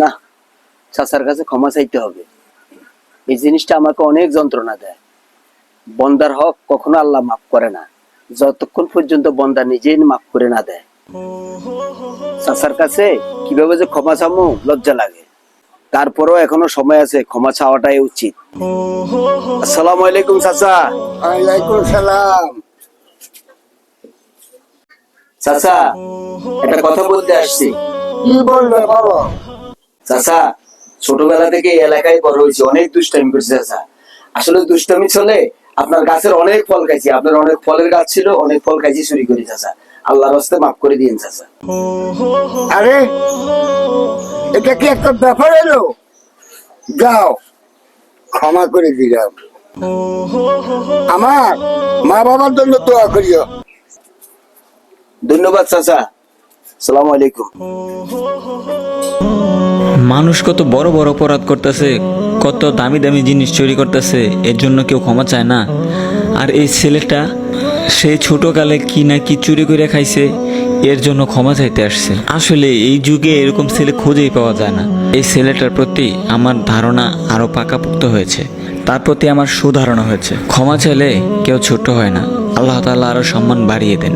না কাছে ক্ষমা চাইতে হবে। এই জিনিসটা আমাকে অনেক যন্ত্রণা দেয়। বন্দার হক কখনো আল্লাহ মাফ করে না। যতক্ষণ পর্যন্ত বন্দা নিজেই মাফ করে না দেয়। কাছে কীভাবে যে ক্ষমা লজ্জা লাগে। তারপরেও এখনও সময় আছে, ক্ষমা চাওয়াটাই উচিত। আসসালামু আলাইকুম, চাচা। ওয়ালাইকুম সালাম। চাচা, একটা কথা বলতে আসছি। কি চাচা, ছোটবেলা থেকে এলাকায় বড় অনেক দুষ্টামি করছে চাচা। আসলে দুষ্টামি চলে আপনার গাছের অনেক ফল খাইছি, আপনার অনেক ফলের গাছ ছিল, অনেক ফল খাইছি, চুরি চাচা। আল্লাহর হস্তে মাফ করে দিন চাচা। আরে, এটা কি একটা ব্যাপার এলো যাও, ক্ষমা করে দিলাম। আমার মা বাবার জন্য দোয়া করিও। ধন্যবাদ, চাচা। সালাম আলাইকুম। মানুষ কত বড় বড় অপরাধ করতেছে, কত দামি দামি জিনিস চুরি করতেছে, এর জন্য কেউ ক্ষমা চায় না। আর এই ছেলেটা, সে ছোটকালে কি না কি চুরি করে খাইছে, এর জন্য ক্ষমা চাইতে আসছে। আসলে এই যুগে এরকম ছেলে খুঁজেই পাওয়া যায় না। এই ছেলেটার প্রতি আমার ধারণা আরও পাকাপোক্ত হয়েছে। তার প্রতি আমার সুধারণা হয়েছে। ক্ষমা চাইলে কেউ ছোট হয় না। আল্লাহ তাআলা আরও সম্মান বাড়িয়ে দেন।